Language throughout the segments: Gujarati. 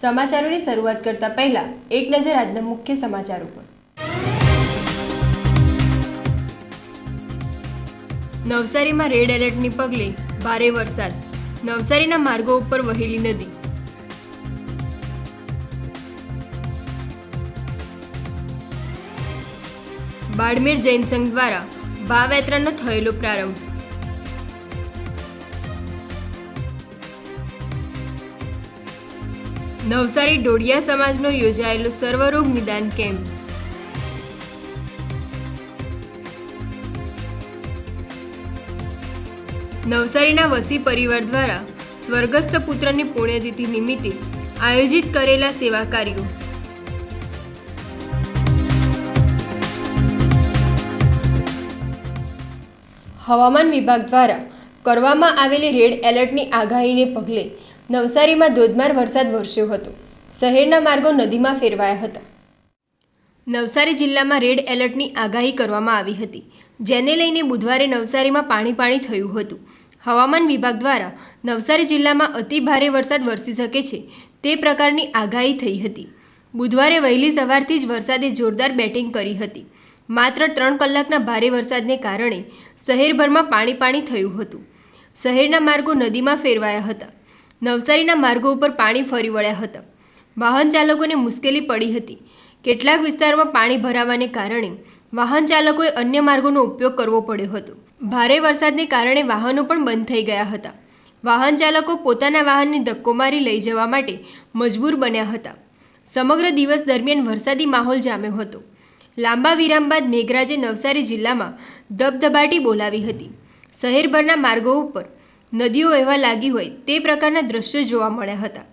સમાચારોની શરૂઆત કરતા પહેલા એક નજર આજના મુખ્ય સમાચારો ઉપર. નવસારીમાં રેડ એલર્ટની પગલે ભારે વરસાદ. નવસારીના માર્ગો ઉપર વહેલી નદી. બાડમેર જૈન સંઘ દ્વારા ભાવ યાત્રાનો થયેલો પ્રારંભ. નવસારી ડોડિયા સમાજનો યોજાયેલો સર્વરોગ નિદાન કેમ્પ. નવસારીના વસી પરિવાર દ્વારા સ્વર્ગસ્થ પુત્રની પુણ્યતિથિ નિમિત્તે આયોજિત કરેલા સેવા કાર્યો. હવામાન વિભાગ દ્વારા કરવામાં આવેલી રેડ એલર્ટની આગાહીને પગલે નવસારીમાં ધોધમાર વરસાદ વરસ્યો હતો. શહેરના માર્ગો નદીમાં ફેરવાયા હતા. નવસારી જિલ્લામાં રેડ એલર્ટની આગાહી કરવામાં આવી હતી. જેને લઈને બુધવારે નવસારીમાં પાણી પાણી થયું હતું. હવામાન વિભાગ દ્વારા નવસારી જિલ્લામાં અતિ ભારે વરસાદ વરસી શકે છે તે પ્રકારની આગાહી થઈ હતી. બુધવારે વહેલી સવારથી જ વરસાદે જોરદાર બેટિંગ કરી હતી. માત્ર ત્રણ કલાકના ભારે વરસાદને કારણે શહેરભરમાં પાણી પાણી થયું હતું. શહેરના માર્ગો નદીમાં ફેરવાયા હતા. નવસારીના માર્ગો ઉપર પાણી ફરી વળ્યા હતા. વાહન ચાલકોને મુશ્કેલી પડી હતી. કેટલાક વિસ્તારોમાં પાણી ભરાવાને કારણે વાહન ચાલકોએ અન્ય માર્ગોનો ઉપયોગ કરવો પડ્યો હતો. ભારે વરસાદને કારણે વાહનો પણ બંધ થઈ ગયા હતા. વાહન ચાલકો પોતાના વાહનને ધક્કો મારી લઈ જવા માટે મજબૂર બન્યા હતા. સમગ્ર દિવસ દરમિયાન વરસાદી માહોલ જામ્યો હતો. લાંબા વિરામ બાદ મેઘરાજે નવસારી જિલ્લામાં ધબધબાટી બોલાવી હતી. શહેરભરના માર્ગો ઉપર નદીઓ વહેવા લાગી હોય તે પ્રકારના દ્રશ્યો જોવા મળ્યા હતા.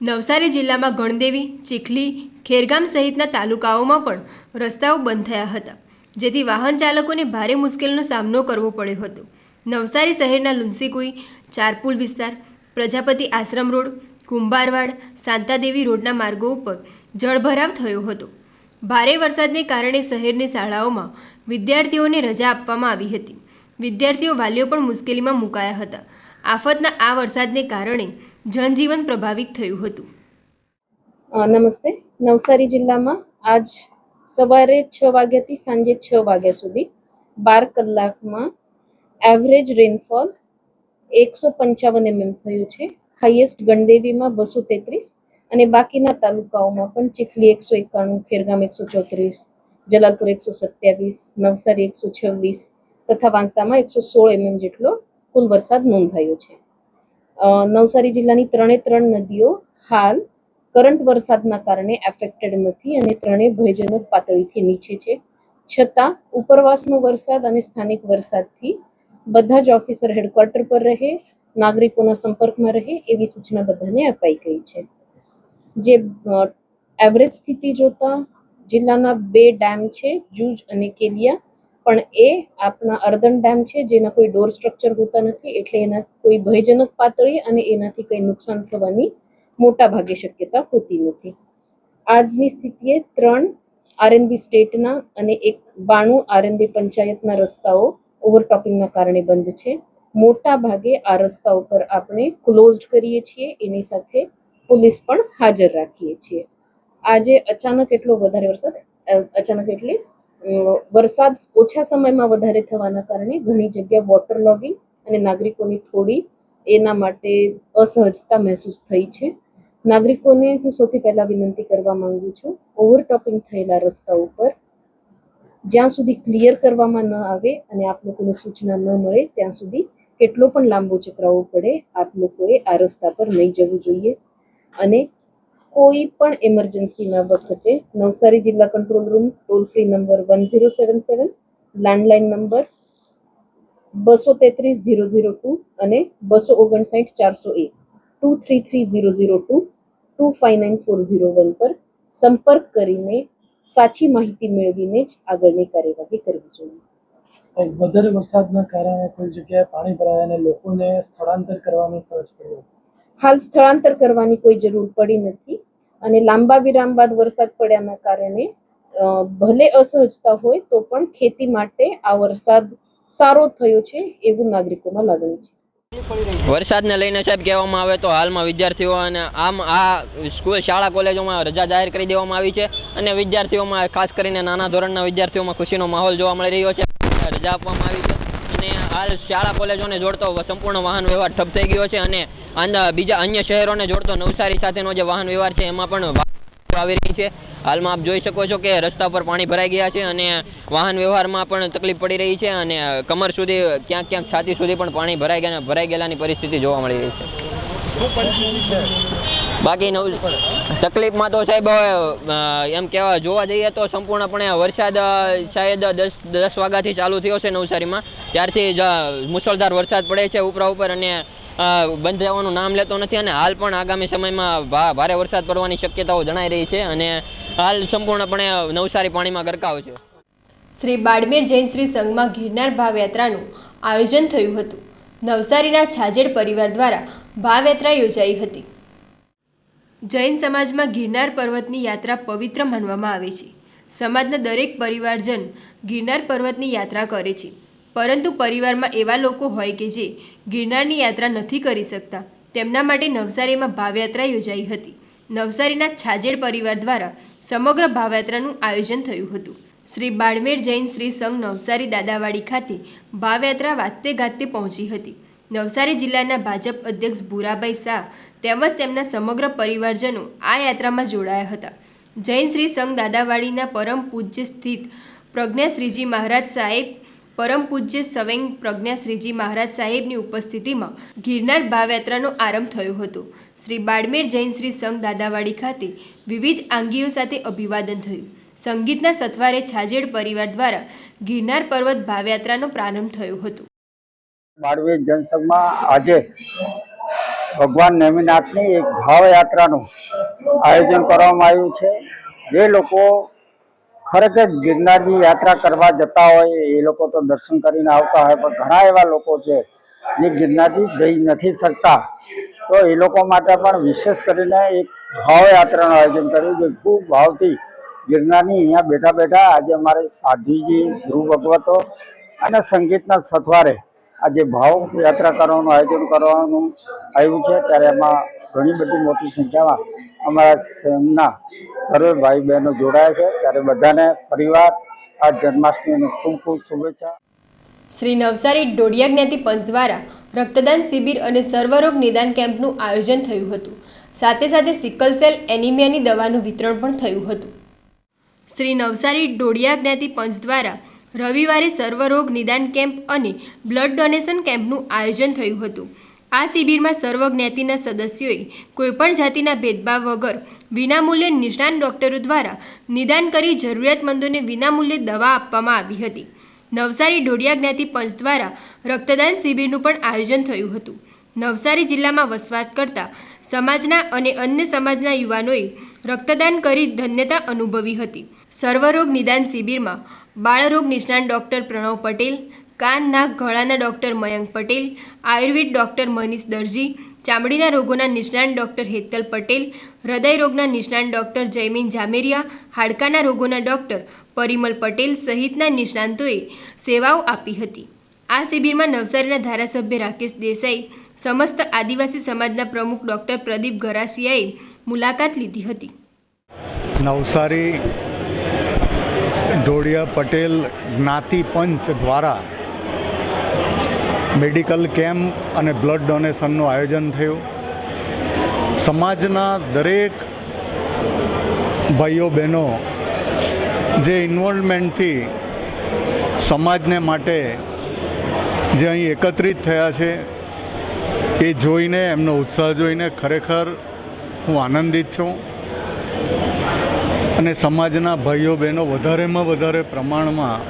નવસારી જિલ્લામાં ગણદેવી, ચીખલી, ખેરગામ સહિતના તાલુકાઓમાં પણ રસ્તાઓ બંધ થયા હતા, જેથી વાહન ચાલકોને ભારે મુશ્કેલીનો સામનો કરવો પડ્યો હતો. નવસારી શહેરના લુન્સીકુઈ, ચારપુલ વિસ્તાર, પ્રજાપતિ આશ્રમ રોડ, કુંભારવાડ, શાંતાદેવી રોડના માર્ગો ઉપર જળભરાવ થયો હતો. ભારે વરસાદને કારણે શહેરની શાળાઓમાં વિદ્યાર્થીઓને રજા આપવામાં આવી હતી. વિદ્યાર્થીઓ વાલીઓ પણ મુશ્કેલીમાં મુકાયા હતા. આફતના આ વરસાદને કારણે જનજીવન પ્રભાવિત થયું હતું. નમસ્તે. નવસારી જિલ્લામાં આજ સવારે છ વાગ્યાથી સાંજે છ વાગ્યા સુધી બાર કલાકમાં એવરેજ રેનફોલ એકસો પંચાવન એમએમ થયું છે. હાઈએસ્ટ ગણદેવીમાં બસો તેત્રીસ અને બાકીના તાલુકાઓમાં પણ ચીખલી એકસો એકાણું, ખેરગામ એકસો ચોત્રીસ, જલાલપુર એકસો સત્યાવીસ, નવસારી એકસો છવ્વીસ તથા વાંસદામાં એકસો સોળ એમએમ જેટલો કુલ વરસાદ નોંધાયો છે. નવસારી જિલ્લાની ત્રણે ત્રણ નદીઓ હાલ કરંટ વરસાદના કારણે એફેક્ટેડ નથી અને ત્રણેય ભયજનક પાતળીથી નીચે છે. છતાં ઉપરવાસનો વરસાદ અને સ્થાનિક વરસાદથી બધા જ ઓફિસર હેડક્વાર્ટર પર રહે, નાગરિકોના સંપર્કમાં રહે એવી સૂચના બધાને અપાઈ ગઈ છે. જે એવરેજ સ્થિતિ જોતા જિલ્લાના બે ડેમ છે, જૂજ અને કેલિયા. પણ એ આપણા અર્ધન ડેમ છે, જેના કોઈ ડોર સ્ટ્રક્ચર હોતા નથી, એટલે એના કોઈ ભયજનક પાતળી અને એનાથી કંઈ નુકસાન થવાની મોટા ભાગે શક્યતા હોતી નથી. આજની સ્થિતિએ ત્રણ આરએનબી સ્ટેટના અને એક બાણું આરએનબી પંચાયતના રસ્તાઓ ઓવરટોપિંગના કારણે બંધ છે. મોટા ભાગે આ રસ્તા ઉપર આપણે ક્લોઝડ કરીએ છીએ, એની સાથે પોલીસ પણ હાજર રાખીએ છીએ. આજે અચાનક એટલો વધારે વરસાદ અચાનક એટલે વરસાદ ઓછા સમયમાં વધારે થવાના કારણે ઘણી જગ્યા વોટર લોગિંગ અને નાગરિકોની થોડી એના માટે અસહજતા મહેસૂસ થઈ છે. નાગરિકોને હું સૌથી પહેલા વિનંતી કરવા માંગુ છું ઓવરટોપિંગ થયેલા રસ્તા ઉપર, જ્યાં સુધી ક્લિયર કરવામાં ન આવે અને આપ લોકોને સૂચના ન મળે, ત્યાં સુધી કેટલો પણ લાંબો ચક્રાવો પડે, આપ લોકોએ આ રસ્તા પર નહીં જવું જોઈએ. અને કોઈ પણ ઇમરજન્સીના વખતે નવસારી જિલ્લા control room toll free number one zero seven seven landline number બસો તેત્રીસ ઝીરો ઝીરો ટુ અને બસો ઓગણસાઠ ચારસો એક. Two three three zero zero two two five nine four zero one પર સંપર્ક કરીને સાચી માહિતી મેળવીને જ આગળની કાર્યવાહી કરવી જોઈએ. વધારે વરસાદના કારણે કોઈ જગ્યાએ પાણી ભરાય અને લોકોને સ્થળાંતર કરવાની ફરજ પડી હાલ સ્થળાંતર કરવાની કોઈ જરૂર પડી નથી અને લાંબા વિરામ બાદ વરસાદ પડ્યાના કારણે ભલે અસહજતા હોય તો પણ ખેતી માટે આ વરસાદ સારો થયો છે એવું નાગરિકોમાં લાગણી છે. વરસાદને લઈને સાહેબ કહેવામાં આવે તો હાલમાં વિદ્યાર્થીઓ અને આમ આ સ્કૂલ, શાળા, કોલેજોમાં રજા જાહેર કરી દેવામાં આવી છે અને વિદ્યાર્થીઓમાં ખાસ કરીને નાના ધોરણના વિદ્યાર્થીઓમાં ખુશીનો માહોલ જોવા મળી રહ્યો છે. રજા આપવામાં આવી છે. હાલ શાળા કોલેજોને જોડતો સંપૂર્ણ વાહન વ્યવહાર ઠપ થઈ ગયો છે અને બીજા અન્ય શહેરોને જોડતો નવસારી સાથેનો જે વાહન વ્યવહાર છે એમાં પણ આવી રહી છે. હાલમાં આપ જોઈ શકો છો કે રસ્તા પર પાણી ભરાઈ ગયા છે અને વાહન વ્યવહારમાં પણ તકલીફ પડી રહી છે અને કમર સુધી ક્યાંક ક્યાંક છાતી સુધી પણ પાણી ભરાઈ ગયા ભરાઈ ગયેલાની પરિસ્થિતિ જોવા મળી રહી છે. બાકી નવ તકલીફમાં તો સાહેબ એમ કહેવા જોવા જઈએ તો સંપૂર્ણપણે વરસાદ શાયદ દસ દસ વાગ્યાથી ચાલુ થયો છે નવસારીમાં. ત્યારથી જ અ, મુશળધાર વરસાદ પડે છે ઉપરા ઉપર અને બંધ થવાનું નામ લેતો નથી અને હાલ પણ આગામી સમયમાં ભારે વરસાદ પડવાની શક્યતાઓ જણાઈ રહી છે અને હાલ સંપૂર્ણપણે નવસારી પાણીમાં ગરકાવ છે. શ્રી બાડમેર જૈન શ્રી સંઘમાં ગિરનાર ભાવયાત્રાનું આયોજન થયું હતું. નવસારીના છાજેડ પરિવાર દ્વારા ભાવયાત્રા યોજાઈ હતી. જૈન સમાજમાં ગિરનાર પર્વતની યાત્રા પવિત્ર માનવામાં આવે છે. સમાજના દરેક પરિવારજન ગિરનાર પર્વતની યાત્રા કરે છે. પરંતુ પરિવારમાં એવા લોકો હોય કે જે ગિરનારની યાત્રા નથી કરી શકતા. તેમના માટે નવસારીમાં ભાવયાત્રા યોજાઈ હતી. નવસારીના છાજેડ પરિવાર દ્વારા સમગ્ર ભાવયાત્રાનું આયોજન થયું હતું. શ્રી બાળમેર જૈન શ્રી સંઘ નવસારી દાદાવાડી ખાતે ભાવયાત્રા વાતે ગાતે પહોંચી હતી. નવસારી જિલ્લાના ભાજપ અધ્યક્ષ ભૂરાભાઈ શાહ તેમજ તેમના સમગ્ર પરિવારજનો આ યાત્રામાં જોડાયા હતા. જૈન શ્રી સંઘ દાદાવાડીના પરમ પૂજ્ય સ્થિત પ્રજ્ઞાશ્રીજી મહારાજ સાહેબ પરમ પૂજ્ય સવેંગ પ્રજ્ઞાશ્રીજી મહારાજ સાહેબની ઉપસ્થિતિમાં ગિરનાર ભાવયાત્રાનો આરંભ થયો હતો. શ્રી બાડમેર જૈન શ્રી સંઘ દાદાવાડી ખાતે વિવિધ આંગીઓ સાથે અભિવાદન થયું. સંગીતના સથવારે છાજેડ પરિવાર દ્વારા ગિરનાર પર્વત ભાવયાત્રાનો પ્રારંભ થયો હતો. બાડમેર જનસંઘમાં આજે ભગવાન નેમિનાથની એક ભાવયાત્રાનું આયોજન કરવામાં આવ્યું છે. જે લોકો ખરેખર ગિરનારની યાત્રા કરવા જતા હોય, એ લોકો તો દર્શન કરીને આવતા હોય, પણ ઘણા એવા લોકો છે જે ગિરનારથી જઈ નથી શકતા. તો એ લોકો માટે પણ વિશેષ કરીને એક ભાવયાત્રાનું આયોજન કર્યું જે ખૂબ ભાવથી ગિરનારની અહીંયા બેઠા બેઠા આજે અમારે સાધ્વીજી, ગુરુ ભગવતો અને સંગીતના સથવારે આજે ભાવ યાત્રા કરવાનું આયોજન કરવાનું આવ્યું છે. ત્યારે એમાં ઘણી બધી મોટી સંખ્યામાં અમારા સંઘના સર્વે ભાઈ બહેનો જોડાયા છે. ત્યારે બધાને પરિવાર, આ જન્માષ્ટમીની ખૂબ ખૂબ શુભેચ્છા. શ્રી નવસારી ડોડિયા જ્ઞાતિ પંચ દ્વારા રક્તદાન શિબિર અને સર્વરોગ નિદાન કેમ્પનું આયોજન થયું હતું. સાથે સાથે સિકલ સેલ એનિમિયાની દવાનું વિતરણ પણ થયું હતું. શ્રી નવસારી ડોડિયા જ્ઞાતિ પંચ દ્વારા રવિવારે સર્વરોગ નિદાન કેમ્પ અને બ્લડ ડોનેશન કેમ્પનું આયોજન થયું હતું. આ શિબિરમાં સર્વ જ્ઞાતિના સદસ્યોએ કોઈપણ જાતિના ભેદભાવ વગર વિનામૂલ્યે નિષ્ણાત ડોક્ટરો દ્વારા નિદાન કરી જરૂરિયાતમંદોને વિનામૂલ્યે દવા આપવામાં આવી હતી. નવસારી ઢોડિયા જ્ઞાતિ પંચ દ્વારા રક્તદાન શિબિરનું પણ આયોજન થયું હતું. નવસારી જિલ્લામાં વસવાટ કરતા સમાજના અને અન્ય સમાજના યુવાનોએ રક્તદાન કરી ધન્યતા અનુભવી હતી. સર્વરોગ નિદાન શિબિરમાં બાળરોગ નિષ્ણાત ડૉક્ટર પ્રણવ પટેલ કાન નાક ગળાના ડૉક્ટર મયંક પટેલ, આયુર્વેદ ડૉક્ટર મનીષ દરજી, ચામડીના રોગોના નિષ્ણાત ડૉક્ટર હેતલ પટેલ, હૃદય રોગના નિષ્ણાત ડૉક્ટર જયમીન જામેરિયા, હાડકાના રોગોના ડૉક્ટર પરિમલ પટેલ સહિતના નિષ્ણાંતોએ સેવાઓ આપી હતી. આ શિબિરમાં નવસારીના ધારાસભ્ય રાકેશ દેસાઈ, સમસ્ત આદિવાસી સમાજના પ્રમુખ ડૉક્ટર પ્રદીપ ગરાસિયાએ મુલાકાત લીધી હતી. નવસારી, ઢોળિયા પટેલ, જ્ઞાતિ પંચ દ્વારા મેડિકલ કેમ્પ અને બ્લડ ડોનેશનનું આયોજન થયું. સમાજના દરેક ભાઈઓ બહેનો જે ઇન્વોલ્વમેન્ટથી સમાજને માટે જે અહીં એકત્રિત થયા છે, એ જોઈને, એમનો ઉત્સાહ જોઈને ખરેખર હું આનંદિત છું. અને સમાજના ભાઈઓ બહેનો વધારેમાં વધારે પ્રમાણમાં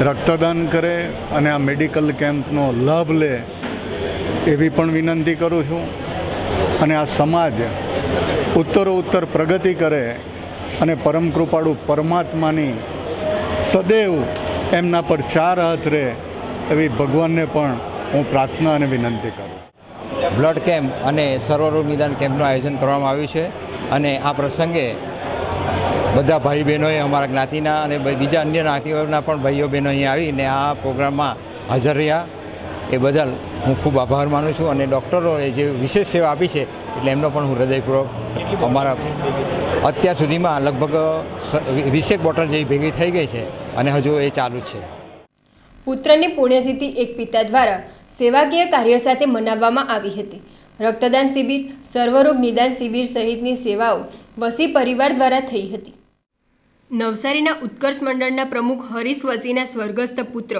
રક્તદાન કરે અને આ મેડિકલ કેમ્પનો લાભ લે એવી પણ વિનંતી કરું છું. અને આ સમાજ ઉત્તરો ઉત્તર પ્રગતિ કરે અને પરમ કૃપાળુ પરમાત્માની સદૈવ એમના પર ચાર હાથ રહે એવી ભગવાનને પણ હું પ્રાર્થના અને વિનંતી કરું બ્લડ કેમ્પ અને સર્વરોગ નિદાન કેમ્પનું આયોજન કરવામાં આવ્યું છે અને આ પ્રસંગે બધા ભાઈ બહેનોએ અમારા જ્ઞાતિના અને બીજા અન્ય જ્ઞાતિઓના પણ ભાઈઓ બહેનો અહીંયા આવીને આ પ્રોગ્રામમાં હાજર રહ્યા. એ બદલ હું ખૂબ આભાર માનું છું અને ડૉક્ટરોએ જે વિશેષ સેવા આપી છે એટલે એમનો પણ હું હૃદયપૂર્વક અમારા અત્યાર સુધીમાં લગભગ વીસેક બોટલ જેવી ભેગી થઈ ગઈ છે અને હજુ એ ચાલુ છે. પુત્રની પુણ્યતિથિ એક પિતા દ્વારા સેવાકીય કાર્યો સાથે મનાવવામાં આવી હતી. રક્તદાન શિબિર, સર્વરોગ નિદાન શિબિર સહિતની સેવાઓ વસી પરિવાર દ્વારા થઈ હતી. નવસારીના ઉત્કર્ષ મંડળના પ્રમુખ હરીશ વસીના સ્વર્ગસ્થ પુત્ર.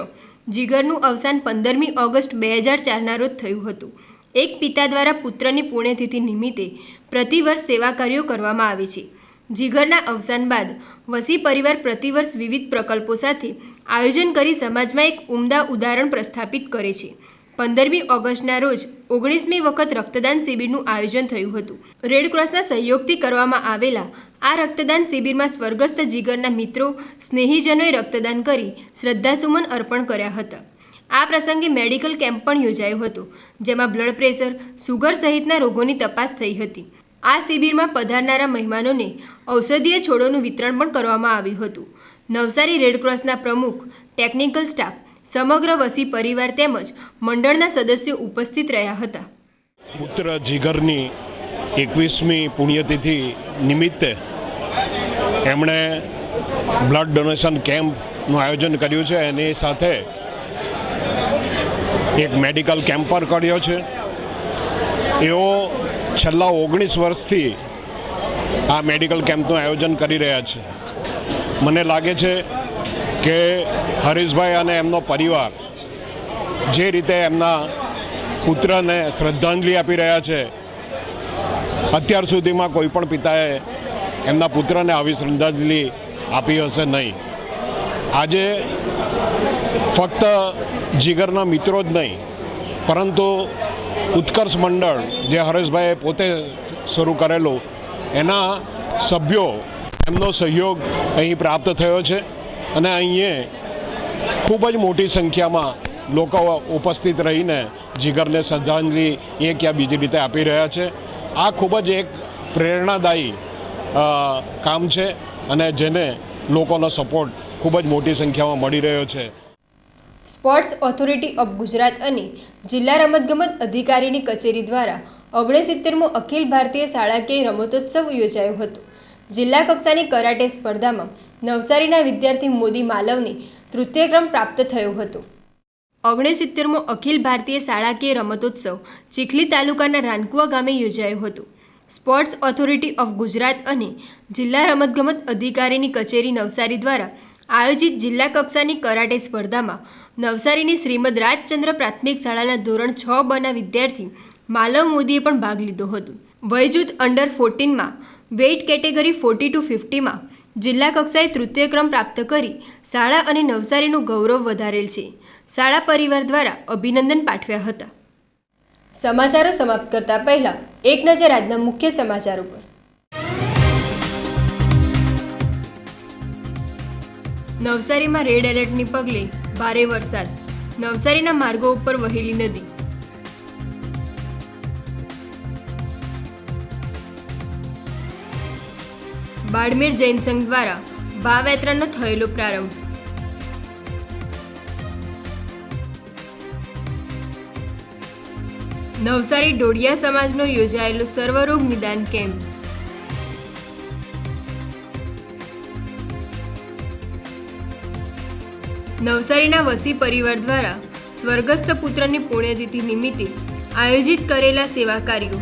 જીગરનું અવસાન પંદરમી ઓગસ્ટ બે હજાર ચારના રોજ થયું હતું. એક પિતા દ્વારા પુત્રની પુણ્યતિથિ નિમિત્તે પ્રતિવર્ષ સેવા કાર્યો કરવામાં આવે છે. જીગરના અવસાન બાદ વસી પરિવાર પ્રતિવર્ષ વિવિધ પ્રકલ્પો સાથે આયોજન કરી સમાજમાં એક ઉમદા ઉદાહરણ પ્રસ્થાપિત કરે છે. પંદરમી ઓગસ્ટના રોજ ઓગણીસમી વખત રક્તદાન શિબિરનું આયોજન થયું હતું. રેડક્રોસના સહયોગથી કરવામાં આવેલા આ રક્તદાન શિબિરમાં સ્વર્ગસ્થ જીગરના મિત્રો, સ્નેહીજનોએ રક્તદાન કરી શ્રદ્ધાસુમન અર્પણ કર્યા હતા. આ પ્રસંગે મેડિકલ કેમ્પ પણ યોજાયો હતો, જેમાં બ્લડ પ્રેશર, સુગર સહિતના રોગોની તપાસ થઈ હતી. આ શિબિરમાં પધારનારા મહેમાનોને ઔષધીય છોડોનું વિતરણ પણ કરવામાં આવ્યું હતું. નવસારી રેડક્રોસના પ્રમુખ ટેકનિકલ સ્ટાફ સમગ્ર વસી પરિવાર તેમજ મંડળના સદસ્યો ઉપસ્થિત રહ્યા હતા. પુત્ર જીગરની એકવીસમી પુણ્યતિથિ નિમિત્તે એમણે બ્લડ ડોનેશન કેમ્પનું આયોજન કર્યું છે. એની સાથે એક મેડિકલ કેમ્પ પણ કર્યો છે. એઓ છેલ્લા ઓગણીસ વર્ષથી આ મેડિકલ કેમ્પનું આયોજન કરી રહ્યા છે. મને લાગે છે કે હરીશભાઈ અને એમનો પરિવાર જે રીતે એમના પુત્રને શ્રદ્ધાંજલિ આપી રહ્યા છે, અત્યાર સુધીમાં કોઈ પણ પિતાએ એમના પુત્રને આવી શ્રદ્ધાંજલિ આપી હશે નહીં. આજે ફક્ત જીગરના મિત્રો જ નહીં, પરંતુ ઉત્કર્ષ મંડળ જે હરેશભાઈએ પોતે શરૂ કરેલું, એના સભ્યો એમનો સહયોગ અહીં પ્રાપ્ત થયો છે અને અહીં ખૂબ જ મોટી સંખ્યામાં લોકો ઉપસ્થિત રહીને જીગરને શ્રદ્ધાંજલિ એક યા બીજી રીતે આપી રહ્યા છે. આ ખૂબ જ એક પ્રેરણાદાયી કામ છે અને જેને લોકોનો સપોર્ટ ખૂબ જ મોટી સંખ્યામાં મળી રહ્યો છે. સ્પોર્ટ્સ ઓથોરિટી ઓફ ગુજરાત અને જિલ્લા રમતગમત અધિકારીની કચેરી દ્વારા ઓગણસિત્તેરમો અખિલ ભારતીય શાળાકીય રમતોત્સવ યોજાયો હતો. જિલ્લા કક્ષાની કરાટે સ્પર્ધામાં નવસારીના વિદ્યાર્થી મોદી માલવને તૃતીય પ્રાપ્ત થયો હતો. ઓગણસિત્તેરમો અખિલ ભારતીય શાળાકીય રમતોત્સવ ચીખલી તાલુકાના રાનકુવા ગામે યોજાયો હતો. સ્પોર્ટ્સ ઓથોરિટી ઓફ ગુજરાત અને જિલ્લા રમતગમત અધિકારીની કચેરી નવસારી દ્વારા આયોજિત જિલ્લા કક્ષાની કરાટે સ્પર્ધામાં નવસારીની શ્રીમદ રાજચંદ્ર પ્રાથમિક શાળાના ધોરણ છ બના વિદ્યાર્થી માલવ મોદીએ પણ ભાગ લીધો હતો. વયજૂથ અંડર ફોર્ટીનમાં વેઇટ કેટેગરી ફોર્ટી ટુ ફિફ્ટીમાં જિલ્લા કક્ષાએ તૃતીય ક્રમ પ્રાપ્ત કરી શાળા અને નવસારીનું ગૌરવ વધારેલ છે. શાળા પરિવાર દ્વારા અભિનંદન પાઠવ્યા હતા. સમાચારો સમાપ્ત કરતા પહેલા એક નજર આજના મુખ્ય સમાચારો પર નવસારીમાં રેડ એલર્ટની પગલે ભારે વરસાદ. નવસારીના માર્ગો ઉપર વહેલી નદી. બાડમેર જૈન સંઘ દ્વારા ભાવ યાત્રાનો થયેલો પ્રારંભ. નવસારી ડોડિયા સમાજનો યોજાયેલો સર્વરોગ નિદાન કેમ્પ. નવસારીના વસી પરિવાર દ્વારા સ્વર્ગસ્થ પુત્રની પુણ્યતિથિ નિમિત્તે આયોજિત કરેલા સેવા કાર્યો.